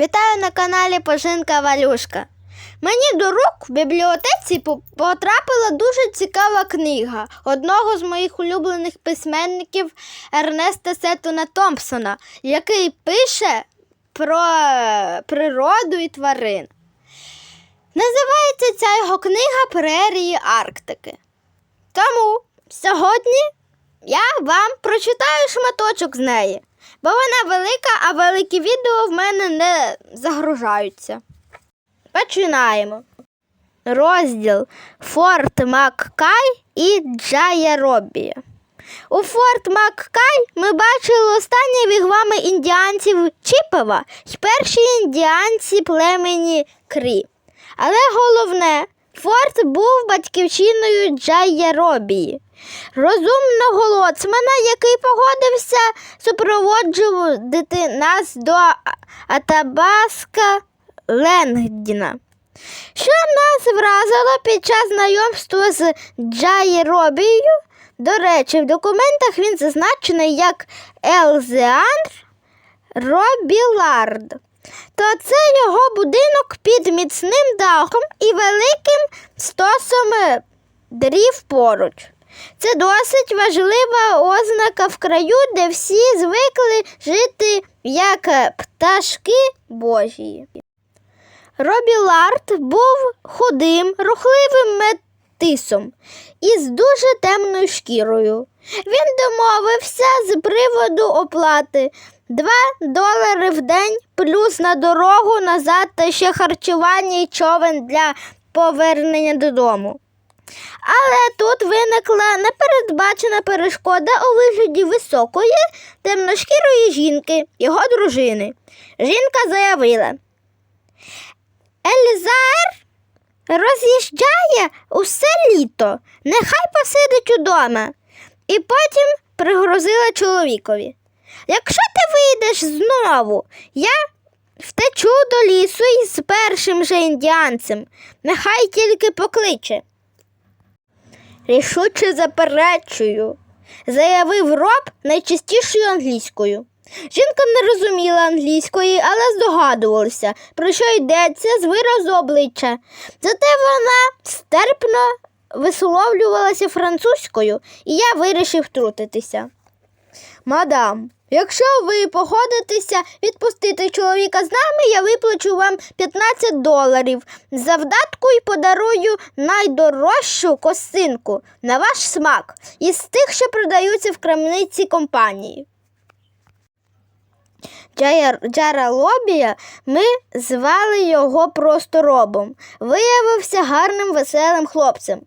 Вітаю на каналі Пожинка Валюшка. Мені до рук в бібліотеці потрапила дуже цікава книга одного з моїх улюблених письменників Ернеста Сетуна Томпсона, який пише про е, природу і тварин. Називається ця його книга Прерії Арктики. Тому сьогодні я вам прочитаю шматочок з неї, бо вона велика, а великі відео в мене не загружаються. Починаємо. Розділ Форт Маккай і Джая Робія. У Форт Маккай ми бачили останні вігвами індіанців Чіпова й перші індіанці племені Крі. Але головне, форт був батьківщиною Джайяробії, розумного лоцмана, який погодився супроводжувати нас до Атабаска Ленгдіна. Що нас вразило під час знайомства з Джайробією, до речі, в документах він зазначений як Елзеандр Робілард то це його будинок під міцним дахом і великим стосом дрів поруч. Це досить важлива ознака в краю, де всі звикли жити як пташки божі. Робі Ларт був худим, рухливим метисом із дуже темною шкірою. Він домовився з приводу оплати 2 долари в день плюс на дорогу назад та ще харчування і човен для повернення додому. Але тут виникла непередбачена перешкода у вигляді високої темношкірої жінки, його дружини. Жінка заявила: Елізар роз'їжджає усе літо, нехай посидить удома. І потім пригрозила чоловікові. Якщо ти вийдеш знову, я втечу до лісу із першим же індіанцем, нехай тільки покличе. Рішуче заперечую, заявив роб найчистішою англійською. Жінка не розуміла англійської, але здогадувалася, про що йдеться з виразу обличчя. Зате вона стерпно висловлювалася французькою, і я вирішив втрутитися. Мадам, якщо ви погодитеся відпустити чоловіка з нами, я виплачу вам 15 доларів. Завдатку і подарую найдорожчу косинку на ваш смак із тих, що продаються в крамниці компанії. Джара Лобія ми звали його просто робом. Виявився гарним веселим хлопцем.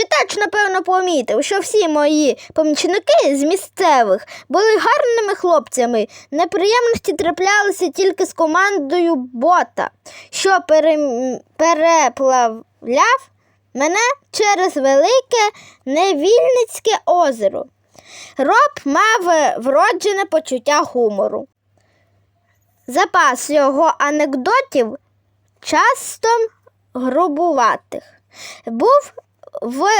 Читач, напевно, помітив, що всі мої помічники з місцевих були гарними хлопцями. Неприємності траплялися тільки з командою бота, що перем- переплавляв мене через велике невільницьке озеро. Роб мав е, вроджене почуття гумору. Запас його анекдотів часто грубуватих був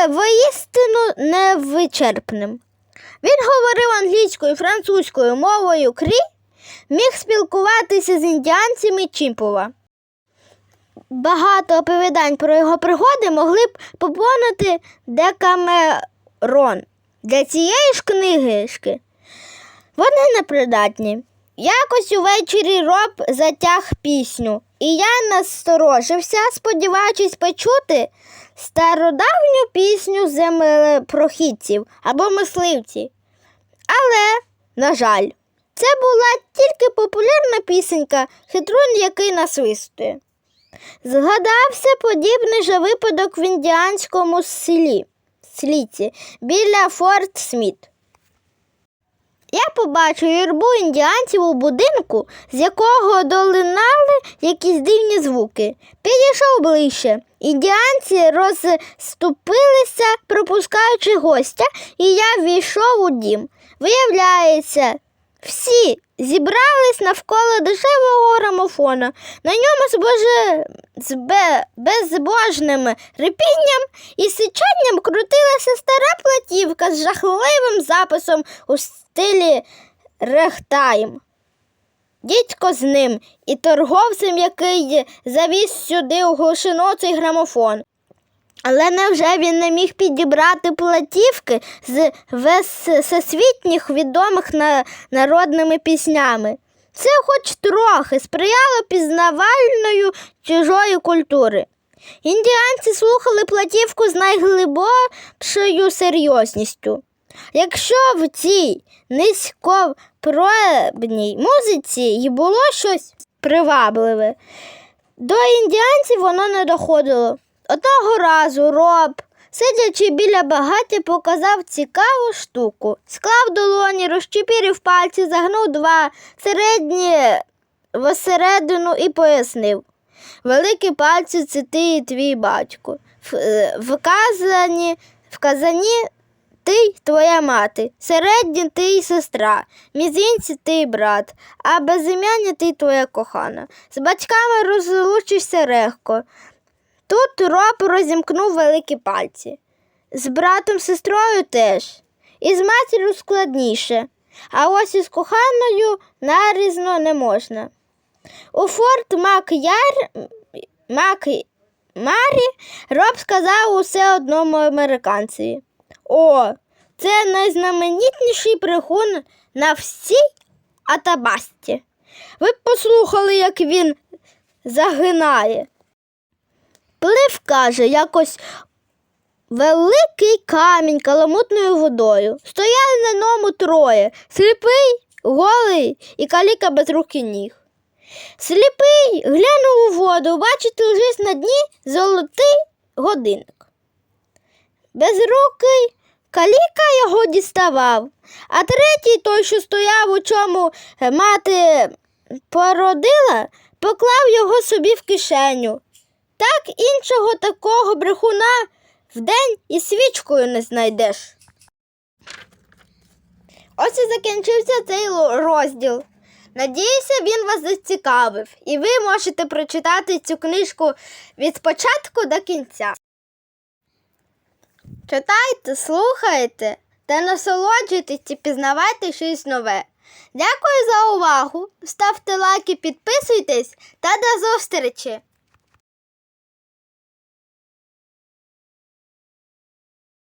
воістину невичерпним. Він говорив англійською, французькою мовою крі, міг спілкуватися з індіанцями Чімпова. Багато оповідань про його пригоди могли б поповнити Декамерон. Для цієї ж книгишки вони непридатні. Якось увечері роб затяг пісню, і я насторожився, сподіваючись почути стародавню пісню землепрохідців або мисливців. Але, на жаль, це була тільки популярна пісенька, хитрун, який насвистує. Згадався подібний же випадок в індіанському селі, сліці біля Форт Сміт. Я побачив юрбу індіанців у будинку, з якого долинали якісь дивні звуки. Підійшов ближче. Індіанці розступилися, пропускаючи гостя, і я війшов у дім. Виявляється, всі зібрались навколо дешевого грамофона. На ньому з, боже... з бе... безбожним репінням і сичанням крутилася стара платівка з жахливим записом у стилі рехтайм. дідько з ним і торговцем, який завіз сюди у глушину цей грамофон. Але невже він не міг підібрати платівки з всесвітніх відомих на, народними піснями? Це хоч трохи сприяло пізнавальною чужої культури. Індіанці слухали платівку з найглибшою серйозністю. Якщо в цій низькопробній музиці й було щось привабливе, до індіанців воно не доходило. Одного разу роб, сидячи біля багаття, показав цікаву штуку. Склав долоні, розчепірив пальці, загнув два середні всередину і пояснив. Великі пальці це ти і твій батько. Е, Вказані, вказані ти й твоя мати, середні ти й сестра, мізинці ти й брат, а безім'яння ти й твоя кохана. З батьками розлучишся легко. Тут роб розімкнув великі пальці. З братом, сестрою теж. І з матір'ю складніше. А ось із коханою нарізно не можна. У Форт Макяр... Мак... Марі Роб сказав усе одному американцеві. О, це найзнаменітніший брехун на всій Атабасті. Ви б послухали, як він загинає. Плив, каже, якось великий камінь каламутною водою. Стояли на ньому троє сліпий, голий і каліка без рук і ніг. Сліпий глянув у воду, бачить, лежить на дні золотий годинник. Безрукий каліка його діставав, а третій, той, що стояв, у чому мати породила, поклав його собі в кишеню. Так іншого такого брехуна вдень і свічкою не знайдеш. Ось і закінчився цей розділ. Надіюся, він вас зацікавив, і ви можете прочитати цю книжку від початку до кінця. Читайте, слухайте та насолоджуйтесь і пізнавайте щось нове. Дякую за увагу. Ставте лайки, підписуйтесь та до зустрічі!